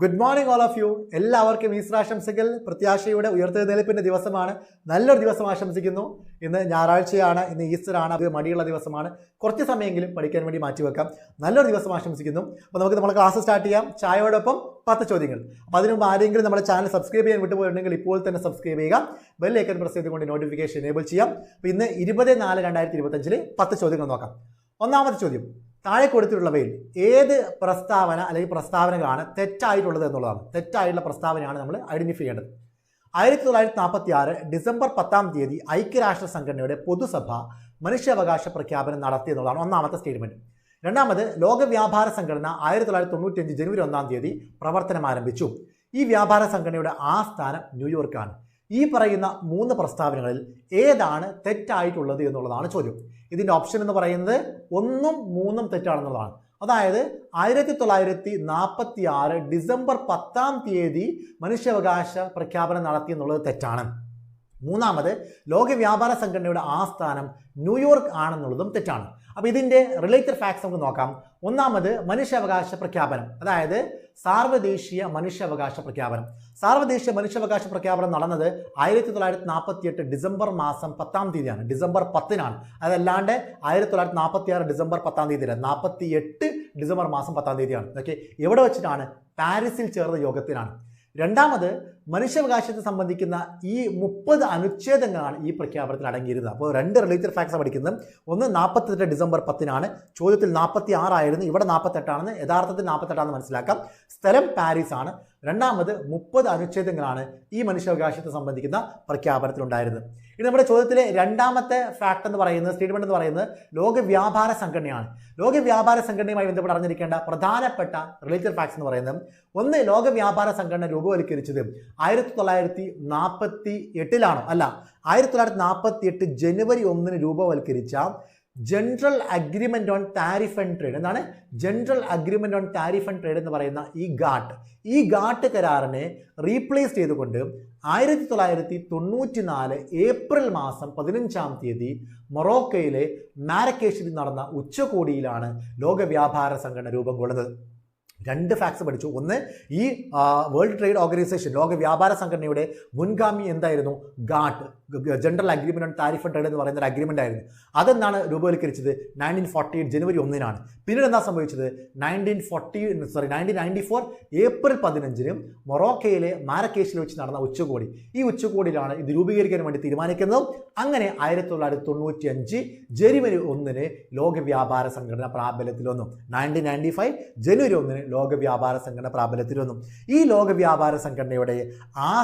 Good morning all of you എല്ലാവർക്കും ഈശ്വരാശംസകൾ. പ്രത്യാശയുടെ ഉയർത്തെഴുന്നേൽപ്പിന്റെ ദിവസമാണ്. നല്ലൊരു ദിവസം ആശംസിക്കുന്നു. ഇന്ന് ഞായറാഴ്ചയാണ്. ഇന്ന് ഈസ്റ്റർ ആണ് അത് മടിയുള്ള ദിവസമാണ്. കുറച്ച് സമയമെങ്കിലും പഠിക്കാൻ വേണ്ടി മാറ്റിവെക്കാം. നല്ലൊരു ദിവസം ആശംസിക്കുന്നു. അപ്പോൾ നമുക്ക് നമ്മുടെ ക്ലാസ് സ്റ്റാർട്ട് ചെയ്യാം. ചായയോടൊപ്പം പത്ത് ചോദ്യങ്ങൾ. അപ്പോൾ അതിന് മുമ്പ് ആരെങ്കിലും നമ്മുടെ ചാനൽ സബ്സ്ക്രൈബ് ചെയ്യാൻ വിട്ടുപോയിട്ടുണ്ടെങ്കിൽ ഇപ്പോൾ തന്നെ സബ്സ്ക്രൈബ് ചെയ്യുക. ബെല്ലേക്കൻ പ്രസ് ചെയ്തുകൊണ്ട് നോട്ടിഫിക്കേഷൻ എനേബിൾ ചെയ്യാം. അപ്പോൾ ഇന്ന് ഇരുപത് നാല് രണ്ടായിരത്തി ഇരുപത്തഞ്ചിൽ പത്ത് ചോദ്യങ്ങൾ നോക്കാം. ഒന്നാമത്തെ ചോദ്യം. താഴെ കൊടുത്തിട്ടുള്ളവയിൽ ഏത് പ്രസ്താവന അല്ലെങ്കിൽ പ്രസ്താവനകളാണ് തെറ്റായിട്ടുള്ളത് എന്നുള്ളതാണ്. തെറ്റായിട്ടുള്ള പ്രസ്താവനയാണ് നമ്മൾ ഐഡന്റിഫൈ ചെയ്യേണ്ടത്. ആയിരത്തി തൊള്ളായിരത്തി നാൽപ്പത്തി ആറ് ഡിസംബർ പത്താം തീയതി ഐക്യരാഷ്ട്ര സംഘടനയുടെ പൊതുസഭ മനുഷ്യാവകാശ പ്രഖ്യാപനം നടത്തി എന്നുള്ളതാണ് ഒന്നാമത്തെ സ്റ്റേറ്റ്മെന്റ് രണ്ടാമത് ലോക വ്യാപാര സംഘടന ആയിരത്തി തൊള്ളായിരത്തി തൊണ്ണൂറ്റഞ്ച് ജനുവരി ഒന്നാം തീയതി പ്രവർത്തനം ആരംഭിച്ചു. ഈ വ്യാപാര സംഘടനയുടെ ആസ്ഥാനം ന്യൂയോർക്കാണ്. ഈ പറയുന്ന മൂന്ന് പ്രസ്താവനകളിൽ ഏതാണ് തെറ്റായിട്ടുള്ളത് എന്നുള്ളതാണ് ചോദ്യം. ഇതിന്റെ ഓപ്ഷൻ എന്ന് പറയുന്നത് ഒന്നും മൂന്നും തെറ്റാണെന്നുള്ളതാണ്. അതായത് ആയിരത്തി തൊള്ളായിരത്തി നാൽപ്പത്തി ആറ് ഡിസംബർ പത്താം തീയതി മനുഷ്യാവകാശ പ്രഖ്യാപനം നടത്തി എന്നുള്ളത് തെറ്റാണ്. മൂന്നാമത് ലോക വ്യാപാര സംഘടനയുടെ ആസ്ഥാനം ന്യൂയോർക്ക് ആണെന്നുള്ളതും തെറ്റാണ്. അപ്പോൾ ഇതിന്റെ റിലേറ്റഡ് ഫാക്ട്സ് നമുക്ക് നോക്കാം. ഒന്നാമത് മനുഷ്യാവകാശ പ്രഖ്യാപനം. അതായത് സാർവദേശീയ മനുഷ്യാവകാശ പ്രഖ്യാപനം. സാർവദേശീയ മനുഷ്യാവകാശ പ്രഖ്യാപനം നടന്നത് ആയിരത്തി തൊള്ളായിരത്തി നാൽപ്പത്തി എട്ട് ഡിസംബർ മാസം പത്താം തീയതിയാണ്. ഡിസംബർ പത്തിനാണ്. അതല്ലാണ്ട് ആയിരത്തി തൊള്ളായിരത്തി നാൽപ്പത്തി ആറ് ഡിസംബർ പത്താം തീയതിയില്ല. നാൽപ്പത്തി എട്ട് ഡിസംബർ മാസം പത്താം തീയതിയാണ്. ഓക്കെ എവിടെ വെച്ചിട്ടാണ്? പാരീസിൽ ചേർന്ന യോഗത്തിനാണ് രണ്ടാമത് മനുഷ്യാവകാശത്തെ സംബന്ധിക്കുന്ന ഈ മുപ്പത് അനുച്ഛേദങ്ങളാണ് ഈ പ്രഖ്യാപനത്തിൽ അടങ്ങിയിരുന്നത്. അപ്പോൾ രണ്ട് റിലേറ്റഡ് ഫാക്ട്സ് പഠിക്കുന്നത്. ഒന്ന് നാൽപ്പത്തെട്ട് ഡിസംബർ പത്തിനാണ്. ചോദ്യത്തിൽ നാൽപ്പത്തി ആറായിരുന്നു ഇവിടെ നാൽപ്പത്തെട്ടാണെന്ന് യഥാർത്ഥത്തിൽ നാൽപ്പത്തെട്ടാണെന്ന് മനസ്സിലാക്കാം. സ്ഥലം പാരീസ് ആണ്. രണ്ടാമത് മുപ്പത് അനുച്ഛേദങ്ങളാണ് ഈ മനുഷ്യാവകാശത്തെ സംബന്ധിക്കുന്ന പ്രഖ്യാപനത്തിലുണ്ടായിരുന്നത്. ഇനി നമ്മുടെ ചോദ്യത്തിലെ രണ്ടാമത്തെ ഫാക്ട് എന്ന് പറയുന്നത് സ്റ്റേറ്റ്മെന്റ് എന്ന് പറയുന്നത് ലോക വ്യാപാര സംഘടനയാണ്. ലോക വ്യാപാര സംഘടനയുമായി ബന്ധപ്പെട്ട് അറിഞ്ഞിരിക്കേണ്ട പ്രധാനപ്പെട്ട റിലേറ്റഡ് ഫാക്ട്സ് എന്ന് പറയുന്നത് ഒന്ന് ലോക വ്യാപാര സംഘടന രൂപവൽക്കരിച്ചത് ആയിരത്തി തൊള്ളായിരത്തി നാൽപ്പത്തി അല്ല ആയിരത്തി തൊള്ളായിരത്തി നാൽപ്പത്തി എട്ട് ജനുവരി ഒന്നിന് രൂപവൽക്കരിച്ച general agreement on tariff and trade എന്താണ്? General agreement on tariff and trade എന്ന് പറയുന്ന ഈ ഗാട്ട് ഈ ഗാട്ട് കരാറിനെ റീപ്ലേസ് ചെയ്തുകൊണ്ട് ആയിരത്തി തൊള്ളായിരത്തി തൊണ്ണൂറ്റി നാല് ഏപ്രിൽ മാസം പതിനഞ്ചാം തീയതി മൊറോക്കയിലെ മാരക്കേഷിൽ നടന്ന ഉച്ചകോടിയിലാണ് ലോക വ്യാപാര സംഘടന രൂപം കൊള്ളുന്നത്. രണ്ട് ഫാക്ട്സ് പഠിച്ചു. ഒന്ന് ഈ വേൾഡ് ട്രേഡ് ഓർഗനൈസേഷൻ ലോക വ്യാപാര സംഘടനയുടെ മുൻഗാമി എന്തായിരുന്നു? GATT general agreement on tariff trade എന്ന് പറയുന്ന ഒരു അഗ്രിമെന്റ് ആയിരുന്നു. അതെന്നാണ് രൂപവൽക്കരിച്ചത്? നയന്റീൻ ഫോർട്ടി എയ്റ്റ് ജനുവരി ഒന്നിനാണ്. പിന്നീട് എന്താ സംഭവിച്ചത്? Nineteen forty sorry nineteen ninety four April പതിനഞ്ചിന് മൊറോക്കയിലെ മാരക്കേഷിൽ വെച്ച് നടന്ന ഉച്ചകോടി. ഈ ഉച്ചകോടിയിലാണ് ഇത് രൂപീകരിക്കാൻ വേണ്ടി തീരുമാനിക്കുന്നതും. അങ്ങനെ ആയിരത്തി തൊള്ളായിരത്തി തൊണ്ണൂറ്റി അഞ്ച് ജനുവരി ഒന്നിന് ലോക വ്യാപാര സംഘടന പ്രാബല്യത്തിൽ വന്നു നയന്റീൻ നയന്റി ഫൈവ് ജനുവരി ഒന്നിന് ലോക വ്യാപാര സംഘടന പ്രാബല്യത്തിൽ വന്നു ഈ ലോക വ്യാപാര സംഘടനയുടെ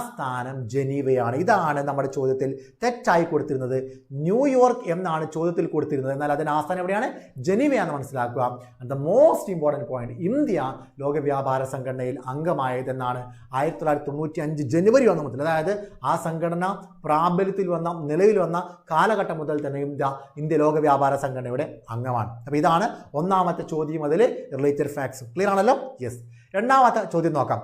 സ്ഥാനം ജനീവയാണ്. ഇതാണ് നമ്മുടെ ചോദ്യത്തിൽ തെറ്റായി കൊടുത്തിരുന്നത്. ന്യൂയോർക്ക് എന്നാണ് ചോദ്യത്തിൽ കൊടുത്തിരുന്നത്. എന്നാൽ അതിന് ആസ്ഥാനം എവിടെയാണ്? ജനീവയാണെന്ന് മനസ്സിലാക്കുക. The most important point India ലോക വ്യാപാര സംഘടനയിൽ അംഗമായതെന്നാണ് ആയിരത്തി തൊള്ളായിരത്തി തൊണ്ണൂറ്റി അഞ്ച് ജനുവരി ഒന്ന് മുതൽ. അതായത് ആ സംഘടന പ്രാബല്യത്തിൽ വന്ന നിലവിൽ വന്ന കാലഘട്ടം മുതൽ തന്നെ ഇന്ത്യ ഇന്ത്യ ലോക വ്യാപാര സംഘടനയുടെ അംഗമാണ്. അപ്പോൾ ഇതാണ് ഒന്നാമത്തെ ചോദ്യം അതിൽ റിലേറ്റഡ് ഫാക്ട്സ് ക്ലിയർ ആണല്ലോ? യെസ് രണ്ടാമത്തെ ചോദ്യം നോക്കാം.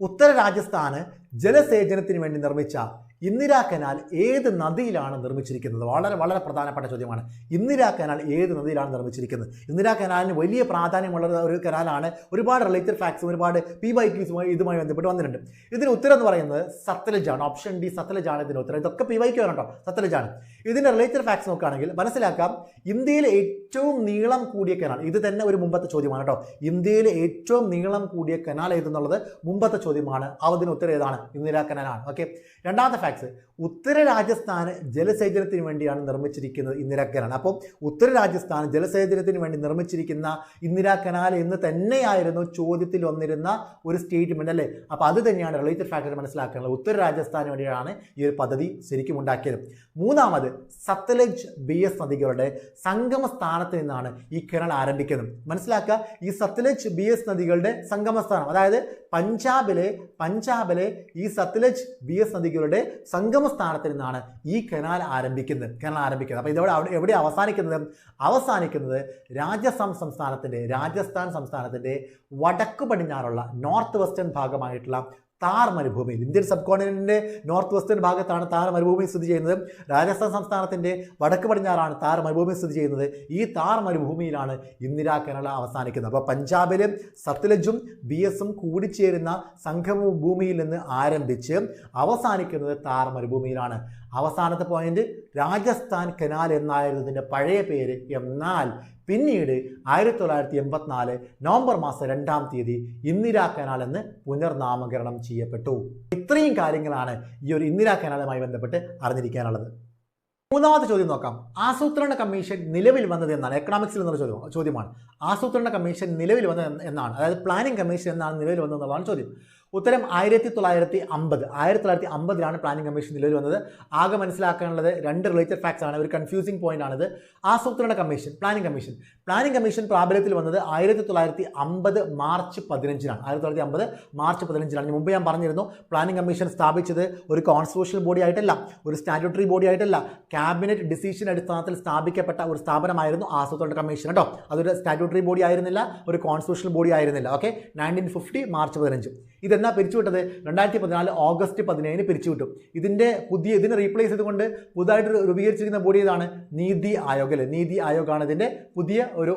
ഉത്തര രാജസ്ഥാന് ജലസേചനത്തിന് വേണ്ടി നിർമ്മിച്ച ഇന്ദിരാ കനാൽ ഏത് നദിയിലാണ് നിർമ്മിച്ചിരിക്കുന്നത്? വളരെ വളരെ പ്രധാനപ്പെട്ട ചോദ്യമാണ്. ഇന്ദിരാ കനാൽ ഏത് നദിയിലാണ് നിർമ്മിച്ചിരിക്കുന്നത്? ഇന്ദിരാ കനാലിന് വലിയ പ്രാധാന്യമുള്ള ഒരു കനാലാണ് ഒരുപാട് റിലേറ്റഡ് ഫാക്ട്സും ഒരുപാട് പി വൈ ക്യൂസുമായി ഇതുമായി ബന്ധപ്പെട്ട് വന്നിട്ടുണ്ട്. ഇതിന് ഉത്തരം എന്ന് പറയുന്നത് സത്ലജാണ് ഓപ്ഷൻ ഡി സത്ലജാണ് ഇതിന് ഉത്തരം. ഇതൊക്കെ പി വൈ ക്യൂണോ കേട്ടോ. സത്ലജാണ് ഇതിന്റെ റിലേറ്റഡ് ഫാക്ട്സ് നോക്കുകയാണെങ്കിൽ മനസ്സിലാക്കാം ഇന്ത്യയിലെ ഏറ്റവും നീളം കൂടിയ കനാൽ ഇത് തന്നെ ഒരു മുമ്പത്തെ ചോദ്യമാണ് കേട്ടോ. ഇന്ത്യയിലെ ഏറ്റവും നീളം കൂടിയ കനാൽ ഏതെന്നുള്ളത് മുമ്പത്തെ ചോദ്യമാണ്. അതിന് ഉത്തരം ഏതാണ്? ഇന്ദിരാ കനാലാണ് ഓക്കെ രണ്ടാമത്തെ ഫാക്ട്സ് ഉത്തര രാജസ്ഥാന് ജലസേചനത്തിന് വേണ്ടിയാണ് നിർമ്മിച്ചിരിക്കുന്നത് ഇന്ദിരാ കനാൽ അപ്പോൾ ഉത്തര രാജസ്ഥാൻ ജലസേചനത്തിന് വേണ്ടി നിർമ്മിച്ചിരിക്കുന്ന ഇന്ദിരാ കനാൽ എന്ന് തന്നെയായിരുന്നു ചോദ്യത്തിൽ വന്നിരുന്ന ഒരു സ്റ്റേറ്റ്മെന്റ് അല്ലേ? അപ്പോൾ അത് തന്നെയാണ് റിലേറ്റഡ് ഫാക്ടർ മനസ്സിലാക്കാനുള്ളത് ഉത്തര രാജസ്ഥാന് വേണ്ടിയാണ് ഈ ഒരു പദ്ധതി ശരിക്കും ഉണ്ടാക്കിയത്. മൂന്നാമത് സത്ലജ് ബി എസ് നദികളുടെ സംഗമ സ്ഥാനത്ത് നിന്നാണ് ഈ കിണൽ ആരംഭിക്കുന്നത്. മനസ്സിലാക്കുക ഈ സത്ലജ് ബി എസ് നദികളുടെ സംഗമ സ്ഥാനം അതായത് പഞ്ചാബിലെ പഞ്ചാബിലെ ഈ സത്ലജ് ബി എസ് നദികളുടെ സംഗമ സ്ഥാനത്ത് നിന്നാണ് ഈ കനാൽ ആരംഭിക്കുന്നത്. കനാൽ ആരംഭിക്കുന്നത്. അപ്പോൾ ഇതോടെ അവിടെ എവിടെ അവസാനിക്കുന്നത്? അവസാനിക്കുന്നത് രാജസ്ഥാൻ സംസ്ഥാനത്തിന്റെ രാജസ്ഥാൻ സംസ്ഥാനത്തിന്റെ വടക്ക് പടിഞ്ഞാറുള്ള നോർത്ത് വെസ്റ്റേൺ ഭാഗമായിട്ടുള്ള താർ മരുഭൂമിയിൽ ഇന്ത്യൻ സബ് കോണ്ടിനെന്റിന്റെ നോർത്ത് വെസ്റ്റേൺ ഭാഗത്താണ് താർ മരുഭൂമി സ്ഥിതി ചെയ്യുന്നത്. രാജസ്ഥാൻ സംസ്ഥാനത്തിന്റെ വടക്ക് പടിഞ്ഞാറാണ് താർ മരുഭൂമി സ്ഥിതി ചെയ്യുന്നത്. ഈ താർ മരുഭൂമിയിലാണ് ഇന്ദിരാ കേരള അവസാനിക്കുന്നത്. അപ്പോൾ പഞ്ചാബിലും സത്ലജും ബി എസും കൂടിച്ചേരുന്ന സംഘഭൂമിയിൽ നിന്ന് ആരംഭിച്ച് അവസാനിക്കുന്നത് താർ മരുഭൂമിയിലാണ് അവസാനത്തെ പോയിന്റ് രാജസ്ഥാൻ കനാൽ എന്നായിരുന്നു ഇതിന്റെ പഴയ പേര് എന്നാൽ പിന്നീട് ആയിരത്തി തൊള്ളായിരത്തി എൺപത്തിനാല് നവംബർ മാസം രണ്ടാം തീയതി ഇന്ദിരാ കനാൽ എന്ന് പുനർനാമകരണം ചെയ്യപ്പെട്ടു. ഇത്രയും കാര്യങ്ങളാണ് ഈ ഒരു ഇന്ദിരാ കനാലുമായി ബന്ധപ്പെട്ട് അറിഞ്ഞിരിക്കാനുള്ളത്. മൂന്നാമത്തെ ചോദ്യം നോക്കാം. ആസൂത്രണ കമ്മീഷൻ നിലവിൽ വന്നത് എന്നാണ്. എക്കണോമിക്സിൽ നിന്നുള്ള ചോദ്യം ചോദ്യമാണ്. ആസൂത്രണ കമ്മീഷൻ നിലവിൽ വന്നത് എന്നാണ്. അതായത് പ്ലാനിംഗ് കമ്മീഷൻ എന്നാണ് നിലവിൽ വന്നത് എന്നുള്ളതാണ് ചോദ്യം. ഉത്തരം ആയിരത്തി തൊള്ളായിരത്തി അമ്പത് ആയിരത്തി തൊള്ളായിരത്തി അമ്പതിലാണ് പ്ലാനിംഗ് കമ്മീഷൻ നിലവിൽ വന്നത്. ആകെ മനസ്സിലാക്കാനുള്ളത് രണ്ട് റിലേറ്റഡ് ഫാക്ട്സ് ആണ്. ഒരു കൺഫ്യൂസിംഗ് പോയിന്റ് ആണിത്. ആസൂത്രണ commission planning commission planning commission പ്രാബല്യത്തിൽ വന്നത് ആയിരത്തി തൊള്ളായിരത്തി അമ്പത് മാർച്ച് പതിനഞ്ചിനാണ്. ആയിരത്തി തൊള്ളായിരത്തി അമ്പത് മാർച്ച് പതിനഞ്ചിനാണ്. മുമ്പ് ഞാൻ പറഞ്ഞിരുന്നു പ്ലാനിംഗ് കമ്മീഷൻ സ്ഥാപിച്ചത് ഒരു കോൺസ്റ്റിറ്റ്യൂഷണൽ ബോഡി ആയിട്ടല്ല ഒരു സ്റ്റാറ്റ്യൂട്ടറി ബോഡി ആയിട്ടല്ല. ക്യാബിനറ്റ് ഡിസിഷൻ അടിസ്ഥാനത്തിൽ സ്ഥാപിക്കപ്പെട്ട ഒരു സ്ഥാപനമായിരുന്നു ആസൂത്രണ കമ്മീഷൻ കേട്ടോ അതൊരു സ്റ്റാറ്റ്യൂട്ടറി ബോഡി ആയിരുന്നില്ല ഒരു കോൺസ്റ്റിറ്റ്യൂഷണൽ ബോഡി ആയിരുന്നില്ല. ഓക്കെ നയന്റീൻ ഫിഫ്റ്റി മാർച്ച് പതിനഞ്ച്. ഇതെന്നാ പിരിച്ചുവിട്ടത്? രണ്ടായിരത്തി പതിനാല് ഓഗസ്റ്റ് പതിനേഴിന് പിരിച്ചുവിട്ടു. ഇതിന്റെ പുതിയ ഇതിനെ റീപ്ലേസ് ചെയ്തുകൊണ്ട് പുതുതായിട്ട് രൂപീകരിച്ചിരിക്കുന്ന ബോഡി ഏതാണ്? നീതി ആയോഗ് അല്ലേ? നീതി ആയോഗാണ് ഇതിന്റെ പുതിയ ഒരു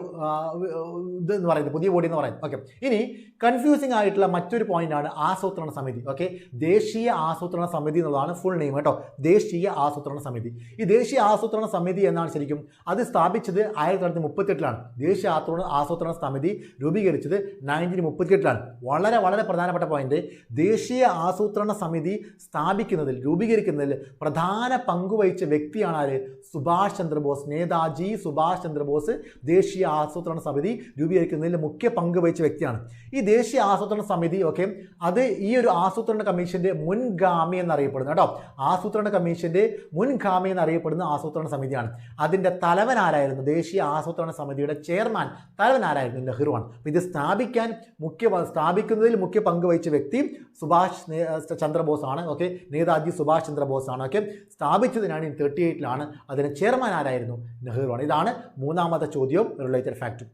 ഇത് എന്ന് പറയുന്നത്. പുതിയ ബോഡി എന്ന് പറയുന്നത്. ഓക്കെ ഇനി കൺഫ്യൂസിംഗ് ആയിട്ടുള്ള മറ്റൊരു പോയിന്റ് ആണ് ആസൂത്രണ സമിതി. ഓക്കെ ദേശീയ ആസൂത്രണ സമിതി എന്നുള്ളതാണ് ഫുൾ നെയിം കേട്ടോ. ദേശീയ ആസൂത്രണ സമിതി. ഈ ദേശീയ ആസൂത്രണ സമിതി എന്നാണ് ശരിക്കും അത് സ്ഥാപിച്ചത് ആയിരത്തി തൊള്ളായിരത്തി മുപ്പത്തെട്ടിലാണ് ദേശീയ ആസൂത്രണ ആസൂത്രണ സമിതി രൂപീകരിച്ചത് നയന്റീൻ മുപ്പത്തിയെട്ടിലാണ്. വളരെ വളരെ പ്രധാനപ്പെട്ട പോയിന്റ് ദേശീയ ആസൂത്രണ സമിതി സ്ഥാപിക്കുന്നതിൽ രൂപീകരിക്കുന്നതിൽ പ്രധാന പങ്കുവഹിച്ച വ്യക്തിയാണ് ആര്? സുഭാഷ് ചന്ദ്രബോസ്. നേതാജി സുഭാഷ് ചന്ദ്രബോസ് ദേശീയ ആസൂത്രണ സമിതി രൂപീകരിക്കുന്നതിൽ മുഖ്യ പങ്ക് വഹിച്ച വ്യക്തിയാണ്. ഈ ദേശീയ ആസൂത്രണ സമിതി ഓക്കെ അത് ഈ ഒരു ആസൂത്രണ കമ്മീഷന്റെ മുൻഗാമി എന്നറിയപ്പെടുന്നു കേട്ടോ. ആസൂത്രണ കമ്മീഷന്റെ മുൻഗാമി എന്നറിയപ്പെടുന്ന ആസൂത്രണ സമിതിയാണ്. അതിന്റെ തലവൻ ആരായിരുന്നു? ദേശീയ ആസൂത്രണ സമിതിയുടെ ചെയർമാൻ തലവൻ ആരായിരുന്നു? നെഹ്റുവാണ്. ഇത് സ്ഥാപിക്കാൻ മുഖ്യ സ്ഥാപിക്കുന്നതിൽ മുഖ്യ പങ്ക് വഹിച്ച വ്യക്തി സുഭാഷ് ചന്ദ്രബോസാണ് ചന്ദ്രബോസ് ആണ് ഓക്കെ? നേതാജി സുഭാഷ് ചന്ദ്രബോസ് ആണ് ഓക്കെ? സ്ഥാപിച്ചത് നയന്റീൻ തേർട്ടി എയ്റ്റിലാണ് അതിന് ചെയർമാൻ ആരായിരുന്നു? നെഹ്റുവാണ്. ഇതാണ് മൂന്നാമത്തെ ചോദ്യവും റിലേറ്റഡ് ഫാക്റ്റും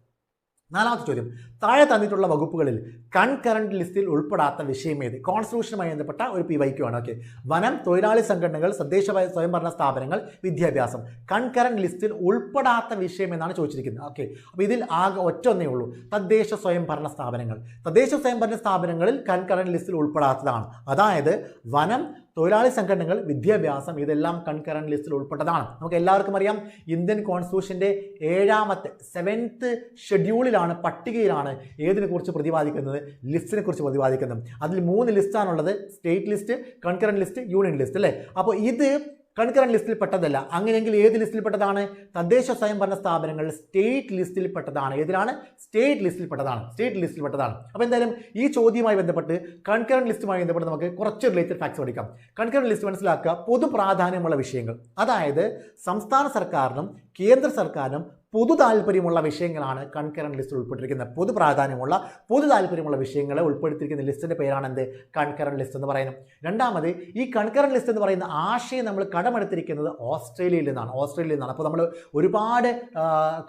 നാലാമത്തെ ചോദ്യം. താഴെ തന്നിട്ടുള്ള വകുപ്പുകളിൽ കൺകറന്റ് ലിസ്റ്റിൽ ഉൾപ്പെടാത്ത വിഷയം ഏത്? കോൺസ്റ്റിറ്റ്യൂഷനുമായി ബന്ധപ്പെട്ട ഒരു പി വൈക്യു ആണ്. ഓക്കെ. വനം തൊഴിലാളി സംഘടനകൾ തദ്ദേശ സ്വയംഭരണ സ്ഥാപനങ്ങൾ വിദ്യാഭ്യാസം. കൺകറന്റ് ലിസ്റ്റിൽ ഉൾപ്പെടാത്ത വിഷയം എന്നാണ് ചോദിച്ചിരിക്കുന്നത്. ഓക്കെ. അപ്പോൾ ഇതിൽ ആകെ ഒറ്റ ഒന്നേ ഉള്ളൂ. തദ്ദേശ സ്വയംഭരണ സ്ഥാപനങ്ങൾ. തദ്ദേശ സ്വയംഭരണ സ്ഥാപനങ്ങളിൽ കൺകറന്റ് ലിസ്റ്റിൽ ഉൾപ്പെടാത്തതാണ്. അതായത് വനം തൊഴിലാളി സംഘടനകൾ വിദ്യാഭ്യാസം ഇതെല്ലാം കൺകറന്റ് ലിസ്റ്റിൽ ഉൾപ്പെട്ടതാണ്. നമുക്ക് എല്ലാവർക്കും അറിയാം ഇന്ത്യൻ കോൺസ്റ്റിറ്റ്യൂഷന്റെ ഏഴാമത്തെ സെവൻത്ത് ഷെഡ്യൂളിലാണ് പട്ടികയിലാണ് ഏതിനെ കുറിച്ച് പ്രതിപാദിക്കുന്നത്? ലിസ്റ്റിനെ കുറിച്ച് പ്രതിപാദിക്കുന്നത്. അതിൽ മൂന്ന് ലിസ്റ്റാണുള്ളത് state list concurrent list union list അല്ലേ? അപ്പോൾ ഇത് കൺകറന്റ് ലിസ്റ്റിൽ പെട്ടതല്ല. അങ്ങനെയെങ്കിൽ ഏത് ലിസ്റ്റിൽ പെട്ടതാണ്? തദ്ദേശ സ്വയംഭരണ സ്ഥാപനങ്ങൾ സ്റ്റേറ്റ് ലിസ്റ്റിൽ പെട്ടതാണ്. ഏതിലാണ്? സ്റ്റേറ്റ് ലിസ്റ്റിൽ പെട്ടതാണ്. സ്റ്റേറ്റ് ലിസ്റ്റിൽ പെട്ടതാണ്. അപ്പോൾ എന്തായാലും ഈ ചോദ്യവുമായി ബന്ധപ്പെട്ട് കൺകറന്റ് ലിസ്റ്റുമായി ബന്ധപ്പെട്ട് നമുക്ക് കുറച്ച് റിലേറ്റഡ് ഫാക്ട്സ് പഠിക്കാം. കൺകറന്റ് ലിസ്റ്റ് മനസ്സിലാക്കുക പൊതു പ്രാധാന്യമുള്ള വിഷയങ്ങൾ. അതായത് സംസ്ഥാന സർക്കാരിനും കേന്ദ്ര സർക്കാരിനും പൊതു താല്പര്യമുള്ള വിഷയങ്ങളാണ് കൺകറന്റ് ലിസ്റ്റിൽ ഉൾപ്പെട്ടിരിക്കുന്നത്. പൊതു പ്രാധാന്യമുള്ള പൊതു താല്പര്യമുള്ള വിഷയങ്ങളെ ഉൾപ്പെടുത്തിയിരിക്കുന്ന ലിസ്റ്റിന്റെ പേരാണ് എന്ത് കൺകറന്റ് ലിസ്റ്റ് എന്ന് പറയുന്നത് രണ്ടാമത് ഈ കൺകറന്റ് ലിസ്റ്റ് എന്ന് പറയുന്ന ആശയം നമ്മൾ കടമെടുത്തിരിക്കുന്നത് ഓസ്ട്രേലിയയിൽ നിന്നാണ്. ഓസ്ട്രേലിയയിൽ നിന്നാണ്. അപ്പോൾ നമ്മൾ ഒരുപാട്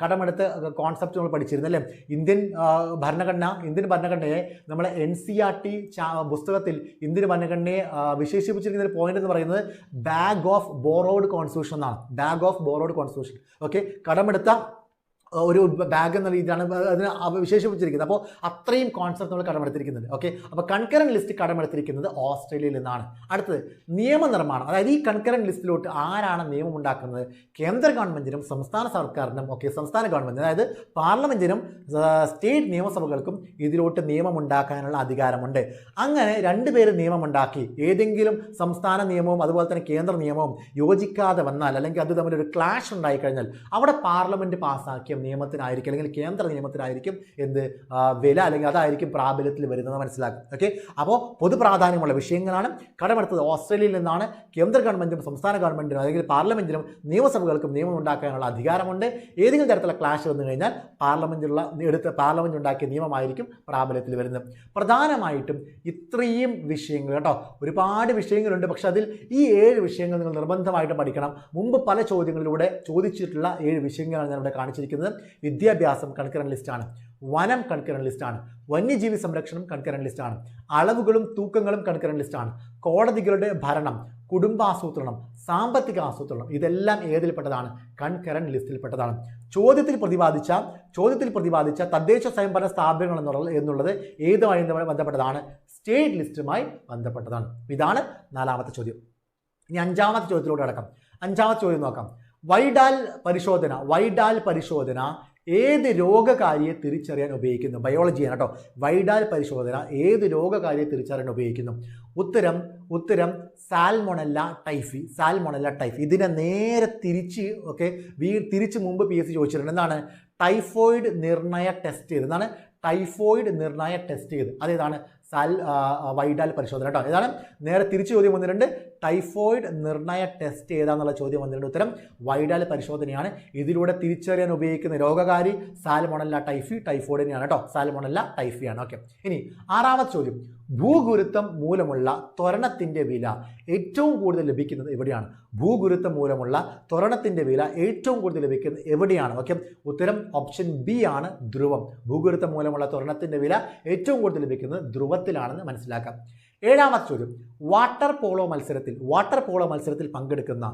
കടമെടുത്ത് കോൺസെപ്റ്റ് നമ്മൾ പഠിച്ചിരുന്നു അല്ലേ? ഇന്ത്യൻ ഭരണഘടന ഇന്ത്യൻ ഭരണഘടനയെ നമ്മൾ എൻ സി ആർ ടി പുസ്തകത്തിൽ ഇന്ത്യൻ ഭരണഘടനയെ വിശേഷിപ്പിച്ചിരിക്കുന്ന ഒരു പോയിന്റ് എന്ന് പറയുന്നത് ബാഗ് ഓഫ് ബോറോഡ് കോൺസ്റ്റിറ്റ്യൂഷൻ എന്നാണ്. Bag of borrowed constitution okay കടമെടുത്ത ഒരു ബാഗ് എന്ന രീതിയിലാണ് അതിന് വിശേഷിപ്പിച്ചിരിക്കുന്നത്. അപ്പോൾ അത്രയും കോൺസെപ്റ്റ് നമ്മൾ കടമെടുത്തിരിക്കുന്നുണ്ട്. ഓക്കെ അപ്പോൾ കൺകറന്റ് ലിസ്റ്റ് കടമെടുത്തിരിക്കുന്നത് ഓസ്ട്രേലിയയിൽ നിന്നാണ്. അടുത്തത് നിയമനിർമ്മാണം. അതായത് ഈ കൺകറന്റ് ലിസ്റ്റിലോട്ട് ആരാണ് നിയമം ഉണ്ടാക്കുന്നത്? കേന്ദ്ര ഗവൺമെന്റിനും സംസ്ഥാന സർക്കാരിനും ഓക്കെ സംസ്ഥാന ഗവൺമെന്റ് അതായത് പാർലമെന്റിനും സ്റ്റേറ്റ് നിയമസഭകൾക്കും ഇതിലോട്ട് നിയമം ഉണ്ടാക്കാനുള്ള അധികാരമുണ്ട്. അങ്ങനെ രണ്ട് രണ്ടുപേര് നിയമമുണ്ടാക്കി. ഏതെങ്കിലും സംസ്ഥാന നിയമവും അതുപോലെ തന്നെ കേന്ദ്ര നിയമവും യോജിക്കാതെ വന്നാൽ അല്ലെങ്കിൽ അത് തമ്മിൽ ഒരു ക്ലാഷ് ഉണ്ടായിക്കഴിഞ്ഞാൽ അവിടെ പാർലമെന്റ് പാസ്സാക്കിയ നിയമത്തിനായിരിക്കും അല്ലെങ്കിൽ കേന്ദ്ര നിയമത്തിനായിരിക്കും എന്ത് വില അല്ലെങ്കിൽ അതായിരിക്കും പ്രാബല്യത്തിൽ വരുന്നത് മനസ്സിലാക്കും. ഓക്കെ അപ്പോൾ പൊതു പ്രാധാന്യമുള്ള വിഷയങ്ങളാണ്. കടമെടുത്തത് ഓസ്ട്രേലിയയിൽ നിന്നാണ്. കേന്ദ്ര ഗവൺമെന്റും സംസ്ഥാന ഗവൺമെന്റിനും അല്ലെങ്കിൽ പാർലമെന്റിനും നിയമസഭകൾക്കും നിയമം ഉണ്ടാക്കാനുള്ള അധികാരമുണ്ട്. ഏതെങ്കിലും തരത്തിലുള്ള ക്ലാഷ് വന്നു കഴിഞ്ഞാൽ പാർലമെന്റിലുള്ള എടുത്ത് പാർലമെന്റ് ഉണ്ടാക്കിയ നിയമമായിരിക്കും പ്രാബല്യത്തിൽ വരുന്നത്. പ്രധാനമായിട്ടും ഇത്രയും വിഷയങ്ങൾ കേട്ടോ ഒരുപാട് വിഷയങ്ങളുണ്ട്. പക്ഷെ അതിൽ ഈ ഏഴ് വിഷയങ്ങൾ നിങ്ങൾ നിർബന്ധമായിട്ട് പഠിക്കണം. മുമ്പ് പല ചോദ്യങ്ങളിലൂടെ ചോദിച്ചിട്ടുള്ള ഏഴ് വിഷയങ്ങളാണ് ഞാൻ ഇവിടെ കാണിച്ചിരിക്കുന്നത്. വരുന്നത് വിദ്യാഭ്യാസം കൺകറന്റ് ലിസ്റ്റാണ് വനം കൺകറന്റ് ലിസ്റ്റാണ് വന്യജീവി സംരക്ഷണം കൺകറന്റ് ലിസ്റ്റാണ് അളവുകളും തൂക്കങ്ങളും കൺകറന്റ് ലിസ്റ്റാണ് കോടതികളുടെ ഭരണം കുടുംബാസൂത്രണം സാമ്പത്തിക ആസൂത്രണം ഇതെല്ലാം ഏതിൽപ്പെട്ടതാണ്? കൺകറന്റ് ലിസ്റ്റിൽപ്പെട്ടതാണ്. ചോദ്യത്തിൽ പ്രതിപാദിച്ച ചോദ്യത്തിൽ പ്രതിപാദിച്ച തദ്ദേശ സ്വയംഭരണ സ്ഥാപനങ്ങൾ എന്നുള്ളത് എന്നുള്ളത് ഏതുമായി ബന്ധപ്പെട്ടതാണ്? സ്റ്റേറ്റ് ലിസ്റ്റുമായി ബന്ധപ്പെട്ടതാണ്. ഇതാണ് നാലാമത്തെ ചോദ്യം. ഇനി അഞ്ചാമത്തെ ചോദ്യത്തിലൂടെ അടക്കം. അഞ്ചാമത്തെ ചോദ്യം നോക്കാം. വൈഡാൽ പരിശോധന വൈഡാൽ പരിശോധന ഏത് രോഗകാരിയെ തിരിച്ചറിയാൻ ഉപയോഗിക്കുന്നു? ബയോളജിയാണ് കേട്ടോ. വൈഡാൽ പരിശോധന ഏത് രോഗകാരിയെ തിരിച്ചറിയാൻ ഉപയോഗിക്കുന്നു? ഉത്തരം ഉത്തരം സാൽമൊണല്ല ടൈഫി സാൽമൊണല്ല ടൈഫി. ഇതിനെ നേരെ തിരിച്ച് ഓക്കെ വീ തിരിച്ച് മുമ്പ് പി എസ് സി ചോദിച്ചിട്ടുണ്ട്. എന്താണ്? ടൈഫോയിഡ് നിർണയ ടെസ്റ്റ് ചെയ്ത്. എന്താണ്? ടൈഫോയിഡ് നിർണയ ടെസ്റ്റ് ചെയ്ത്. അതേതാണ് സാൽ വൈഡാൽ പരിശോധന കേട്ടോ. ഏതാണ്? നേരെ തിരിച്ച് ചോദ്യം വന്നിട്ടുണ്ട്. ടൈഫോയിഡ് നിർണയ ടെസ്റ്റ് ഏതാന്നുള്ള ചോദ്യം വന്നിട്ടുണ്ട്. ഉത്തരം വൈഡാൽ പരിശോധനയാണ്. ഇതിലൂടെ തിരിച്ചറിയാൻ ഉപയോഗിക്കുന്ന രോഗകാരി സാൽമോണല്ല ടൈഫി ടൈഫോയിഡിനെയാണ് കേട്ടോ. സാൽമോണല്ല ടൈഫിയാണ് ഓക്കെ. ഇനി ആറാമത്തെ ചോദ്യം. ഭൂഗുരുത്വം മൂലമുള്ള ത്വരണത്തിന്റെ വില ഏറ്റവും കൂടുതൽ ലഭിക്കുന്നത് എവിടെയാണ്? ഭൂഗുരുത്വം മൂലമുള്ള ത്വരണത്തിന്റെ വില ഏറ്റവും കൂടുതൽ ലഭിക്കുന്നത് എവിടെയാണ്? ഓക്കെ. ഉത്തരം ഓപ്ഷൻ ബി ആണ് ധ്രുവം. ഭൂഗുരുത്വം മൂലമുള്ള ത്വരണത്തിന്റെ വില ഏറ്റവും കൂടുതൽ ലഭിക്കുന്നത് ധ്രുവത്തിലാണെന്ന് മനസ്സിലാക്കാം. ഏഴാമത്തെ ചോദ്യം. വാട്ടർ പോളോ മത്സരത്തിൽ വാട്ടർ പോളോ മത്സരത്തിൽ പങ്കെടുക്കുന്ന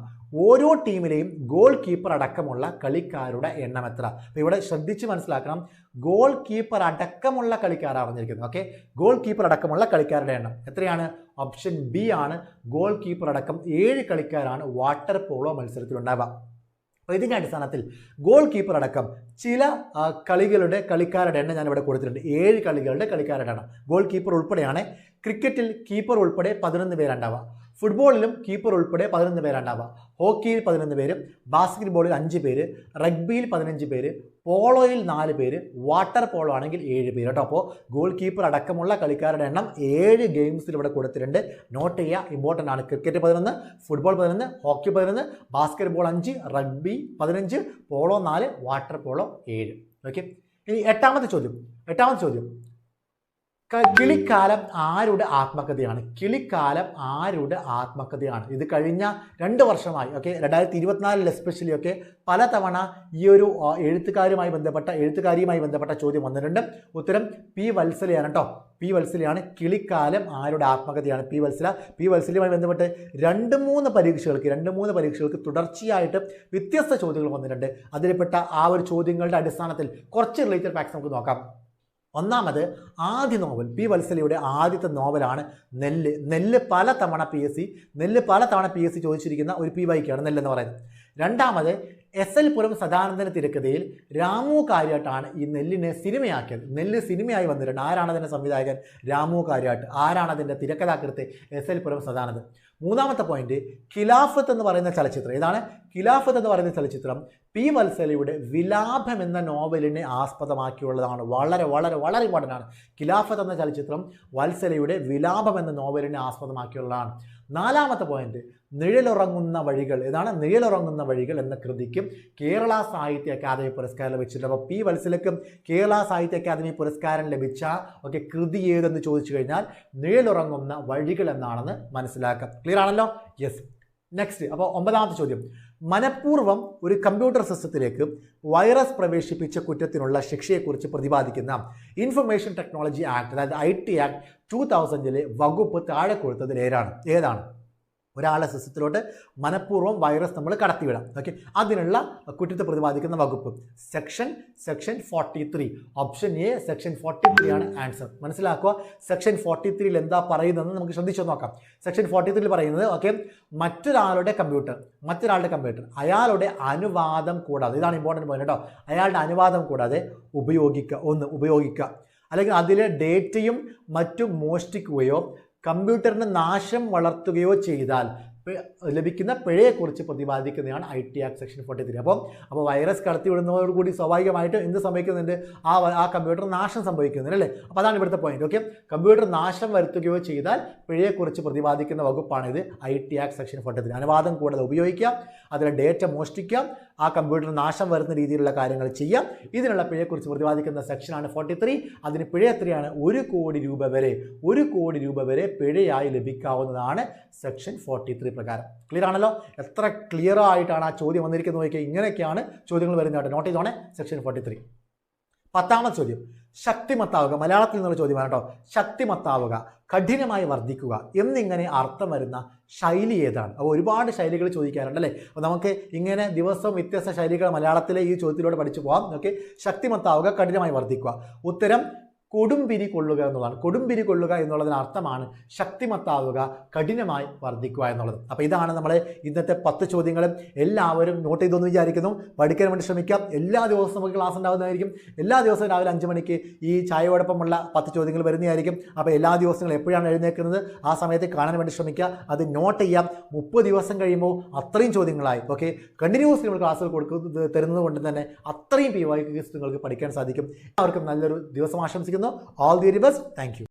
ഓരോ ടീമിലെയും ഗോൾ കീപ്പർ അടക്കമുള്ള കളിക്കാരുടെ എണ്ണം എത്ര? അപ്പോൾ ഇവിടെ ശ്രദ്ധിച്ച് മനസ്സിലാക്കണം. ഗോൾ കീപ്പർ അടക്കമുള്ള കളിക്കാരാണ് പറഞ്ഞിരിക്കുന്നത്. ഓക്കെ ഗോൾ കീപ്പർ അടക്കമുള്ള കളിക്കാരുടെ എണ്ണം എത്രയാണ്? ഓപ്ഷൻ ബി ആണ്. ഗോൾ കീപ്പർ അടക്കം ഏഴ് കളിക്കാരാണ് വാട്ടർ പോളോ മത്സരത്തിൽ ഉണ്ടാവുക അപ്പോൾ ഇതിന്റെ അടിസ്ഥാനത്തിൽ ഗോൾ കീപ്പർ അടക്കം ചില കളികളുടെ കളിക്കാരുടെ എണ്ണം ഞാനിവിടെ കൊടുത്തിട്ടുണ്ട്. ഏഴ് കളികളുടെ കളിക്കാരുടെ എണ്ണം. ഗോൾ കീപ്പർ ഉൾപ്പെടെയാണ് ക്രിക്കറ്റിൽ കീപ്പർ ഉൾപ്പെടെ പതിനൊന്ന് പേരുണ്ടാവുക ഫുട്ബോളിലും കീപ്പർ ഉൾപ്പെടെ പതിനൊന്ന് പേരുണ്ടാവുക ഹോക്കിയിൽ പതിനൊന്ന് പേരും ബാസ്കറ്റ്ബോളിൽ അഞ്ച് പേര് റഗ്ബിയിൽ പതിനഞ്ച് പേര് പോളോയിൽ നാല് പേര് വാട്ടർ പോളോ ആണെങ്കിൽ ഏഴ് പേര്. കേട്ടോ അപ്പോൾ ഗോൾ കീപ്പർ അടക്കമുള്ള കളിക്കാരുടെ എണ്ണം ഏഴ് ഗെയിംസിൽ ഇവിടെ കൊടുത്തിട്ടുണ്ട്. നോട്ട് ചെയ്യുക ഇമ്പോർട്ടന്റ് ആണ്. ക്രിക്കറ്റ് പതിനൊന്ന് ഫുട്ബോൾ പതിനൊന്ന് ഹോക്കി പതിനൊന്ന് ബാസ്കറ്റ്ബോൾ അഞ്ച് റഗ്ബി പതിനഞ്ച് പോളോ നാല് വാട്ടർ പോളോ ഏഴ്. ഓക്കെ ഇനി എട്ടാമത്തെ ചോദ്യം. എട്ടാമത്തെ ചോദ്യം. കിളിക്കാലം ആരുടെ ആത്മകഥയാണ്? കിളിക്കാലം ആരുടെ ആത്മകഥയാണ്? ഇത് കഴിഞ്ഞ രണ്ട് വർഷമായി ഓക്കെ രണ്ടായിരത്തി ഇരുപത്തിനാലിൽ എസ്പെഷ്യലി ഒക്കെ പലതവണ ഈ ഒരു എഴുത്തുകാരുമായി ബന്ധപ്പെട്ട എഴുത്തുകാരിയുമായി ബന്ധപ്പെട്ട ചോദ്യം വന്നിട്ടുണ്ട്. ഉത്തരം പി വത്സലയാണ് കേട്ടോ പി വത്സലയാണ് കിളിക്കാലം ആരുടെ ആത്മകഥയാണ്? പി വത്സല പി വത്സലയുമായി ബന്ധപ്പെട്ട് രണ്ട് മൂന്ന് പരീക്ഷകൾക്ക് രണ്ട് മൂന്ന് പരീക്ഷകൾക്ക് തുടർച്ചയായിട്ട് വ്യത്യസ്ത ചോദ്യങ്ങൾ വന്നിട്ടുണ്ട്. അതിൽപ്പെട്ട ആ ഒരു ചോദ്യങ്ങളുടെ അടിസ്ഥാനത്തിൽ കുറച്ച് റിലേറ്റഡ് ഫാക്ട്സ് നമുക്ക് നോക്കാം. ഒന്നാമത് ആദ്യ നോവൽ പി വത്സലയുടെ ആദ്യത്തെ നോവലാണ് നെല്ല്. നെല്ല് പല തവണ പി എസ് സി നെല്ല് പല തവണ പി എസ് സി ചോദിച്ചിരിക്കുന്ന ഒരു പി വൈക്കാണ് നെല്ലെന്ന് പറയുന്നത്. രണ്ടാമത് എസ് എൽ പുരം സദാനന്ദന തിരക്കഥയിൽ രാമു കാര്യാട്ടാണ് ഈ നെല്ലിനെ സിനിമയാക്കിയത്. നെല്ല് സിനിമയായി വന്നിട്ടുണ്ട്. ആരാണ് അതിന്റെ സംവിധായകൻ? രാമു കാര്യാട്ട്. ആരാണ് അതിന്റെ തിരക്കഥാകൃത്ത്? S L Puram Sadanandan. മൂന്നാമത്തെ പോയിന്റ് ഖിലാഫത്ത് എന്ന് പറയുന്ന ചലച്ചിത്രം. ഇതാണ് ഖിലാഫത്ത് എന്ന് പറയുന്ന ചലച്ചിത്രം പി വത്സലയുടെ വിലാപം എന്ന നോവലിനെ ആസ്പദമാക്കിയുള്ളതാണ്. വളരെ വളരെ വളരെ ഇമ്പോർട്ടന്റ് ആണ്. ഖിലാഫത്ത് എന്ന ചലച്ചിത്രം വത്സലയുടെ വിലാപം എന്ന നോവലിനെ ആസ്പദമാക്കിയുള്ളതാണ്. നാലാമത്തെ പോയിന്റ് നിഴലുറങ്ങുന്ന വഴികൾ. ഇതാണ് നിഴലുറങ്ങുന്ന വഴികൾ എന്ന കൃതിക്കും കേരള സാഹിത്യ അക്കാദമി പുരസ്കാരം ലഭിച്ചിട്ടുണ്ട്. അപ്പോൾ പി വത്സലക്കും കേരള സാഹിത്യ അക്കാദമി പുരസ്കാരം ലഭിച്ച ഒക്കെ കൃതി ഏതെന്ന് ചോദിച്ചു കഴിഞ്ഞാൽ നിഴലുറങ്ങുന്ന വഴികൾ എന്നാണെന്ന് മനസ്സിലാക്കാം. ക്ലിയർ ആണല്ലോ? യെസ് നെക്സ്റ്റ് അപ്പോൾ ഒമ്പതാമത്തെ ചോദ്യം. മനഃപൂർവം ഒരു കമ്പ്യൂട്ടർ സിസ്റ്റത്തിലേക്ക് വൈറസ് പ്രവേശിപ്പിച്ച കുറ്റത്തിനുള്ള ശിക്ഷയെക്കുറിച്ച് പ്രതിപാദിക്കുന്ന ഇൻഫർമേഷൻ ടെക്നോളജി ആക്ട് അതായത് ഐ ടി ആക്ട് ടു തൗസൻഡിലെ വകുപ്പ് താഴെ കൊടുത്തതിൽ ഏതാണ്? ഏതാണ്? ഒരാളെ സിസ്റ്റത്തിലോട്ട് മനഃപൂർവം വൈറസ് നമ്മൾ കടത്തിവിടാം. ഓക്കെ അതിനുള്ള കുറ്റത്തെ പ്രതിപാദിക്കുന്ന വകുപ്പ്. Section section forty three option A section forty three ആണ് ആൻസർ മനസ്സിലാക്കുക? സെക്ഷൻ ഫോർട്ടി ത്രീയിൽ എന്താ പറയുന്നതെന്ന് നമുക്ക് ശ്രദ്ധിച്ചു നോക്കാം. സെക്ഷൻ ഫോർട്ടി ത്രീയിൽ പറയുന്നത് ഓക്കെ മറ്റൊരാളുടെ കമ്പ്യൂട്ടർ മറ്റൊരാളുടെ കമ്പ്യൂട്ടർ അയാളുടെ അനുവാദം കൂടാതെ ഇതാണ് ഇമ്പോർട്ടന്റ് പോയിന്റ് കേട്ടോ അയാളുടെ അനുവാദം കൂടാതെ ഉപയോഗിക്കുക ഒന്ന് ഉപയോഗിക്കുക അല്ലെങ്കിൽ അതിലെ ഡേറ്റയും മറ്റും മോഷ്ടിക്കുകയോ കമ്പ്യൂട്ടറിന് നാശം വളർത്തുകയോ ചെയ്താൽ ലഭിക്കുന്ന പിഴയെക്കുറിച്ച് പ്രതിപാദിക്കുന്നതാണ് I T act section forty three. അപ്പം അപ്പോൾ വൈറസ് കടത്തി വിടുന്നതോടുകൂടി സ്വാഭാവികമായിട്ട് എന്ത് സംഭവിക്കുന്നുണ്ട്? ആ ആ കമ്പ്യൂട്ടർ നാശം സംഭവിക്കുന്നുണ്ട് അല്ലേ? അപ്പോൾ അതാണ് ഇവിടുത്തെ പോയിന്റ് ഓക്കെ കമ്പ്യൂട്ടർ നാശം വരുത്തുകയോ ചെയ്താൽ പിഴയെക്കുറിച്ച് പ്രതിപാദിക്കുന്ന വകുപ്പാണിത് I T act section forty three. അനുവാദം കൂടുതൽ ഉപയോഗിക്കാം അതിലെ ഡേറ്റ മോഷ്ടിക്കാം ആ കമ്പ്യൂട്ടർ നാശം വരുന്ന രീതിയിലുള്ള കാര്യങ്ങൾ ചെയ്യാം ഇതിനുള്ള പിഴയെക്കുറിച്ച് പ്രതിപാദിക്കുന്ന സെക്ഷനാണ് ഫോർട്ടി ത്രീ അതിന് പിഴ എത്രയാണ്? ഒരു കോടി രൂപ വരെ ഒരു കോടി രൂപ വരെ പിഴയായി ലഭിക്കാവുന്നതാണ് സെക്ഷൻ ഫോർട്ടി ത്രീ പ്രകാരം. ക്ലിയർ ആണല്ലോ? എത്ര ക്ലിയർ ആയിട്ടാണ് ആ ചോദ്യം വന്നിരിക്കുന്നത് നോക്കിയാൽ ഇങ്ങനെയൊക്കെയാണ് ചോദ്യങ്ങൾ വരുന്നത് നോട്ട് ചെയ്തോണേ സെക്ഷൻ ഫോർട്ടി ത്രീ പത്താമത്തെ ചോദ്യം. ശക്തിമത്താവുക. മലയാളത്തിൽ നിന്നുള്ള ചോദ്യമാണ് കേട്ടോ. ശക്തിമത്താവുക കഠിനമായി വർദ്ധിക്കുക എന്നിങ്ങനെ അർത്ഥം വരുന്ന ശൈലി ഏതാണ്? അപ്പോൾ ഒരുപാട് ശൈലികൾ ചോദിക്കാറുണ്ട് അല്ലേ? അപ്പോൾ നമുക്ക് ഇങ്ങനെ ദിവസവും വ്യത്യസ്ത ശൈലികൾ മലയാളത്തിലെ ഈ ചോദ്യത്തിലൂടെ പഠിച്ചു പോകാം ഓക്കെ ശക്തിമത്താവുക കഠിനമായി വർദ്ധിക്കുക. ഉത്തരം കൊടുമ്പിരി കൊള്ളുക എന്നുള്ളതാണ്. കൊടുമ്പിരി കൊള്ളുക എന്നുള്ളതിന് അർത്ഥമാണ് ശക്തിമത്താവുക കഠിനമായി വർദ്ധിക്കുക എന്നുള്ളത്. അപ്പോൾ ഇതാണ് നമ്മളെ ഇന്നത്തെ പത്ത് ചോദ്യങ്ങളും. എല്ലാവരും നോട്ട് ചെയ്തെന്ന് വിചാരിക്കുന്നു. പഠിക്കാൻ വേണ്ടി ശ്രമിക്കാം. എല്ലാ ദിവസവും നമുക്ക് ക്ലാസ് ഉണ്ടാകുന്നതായിരിക്കും. എല്ലാ ദിവസവും രാവിലെ അഞ്ച് മണിക്ക് ഈ ചായയോടൊപ്പമുള്ള പത്ത് ചോദ്യങ്ങൾ വരുന്നതായിരിക്കും. അപ്പോൾ എല്ലാ ദിവസങ്ങളും എപ്പോഴാണ് എഴുന്നേൽക്കുന്നത്? ആ സമയത്ത് കാണാൻ വേണ്ടി ശ്രമിക്കുക. അത് നോട്ട് ചെയ്യാം മുപ്പത് ദിവസം കഴിയുമ്പോൾ അത്രയും ചോദ്യങ്ങളായി. ഓക്കെ കണ്ടിന്യൂസ് നമ്മൾ ക്ലാസ്സുകൾ കൊടുക്കുന്നത് തരുന്നത് കൊണ്ട് തന്നെ അത്രയും പി നിങ്ങൾക്ക് പഠിക്കാൻ സാധിക്കും. എല്ലാവർക്കും നല്ലൊരു ദിവസം ആശംസിക്കുന്നു. All the very best thank you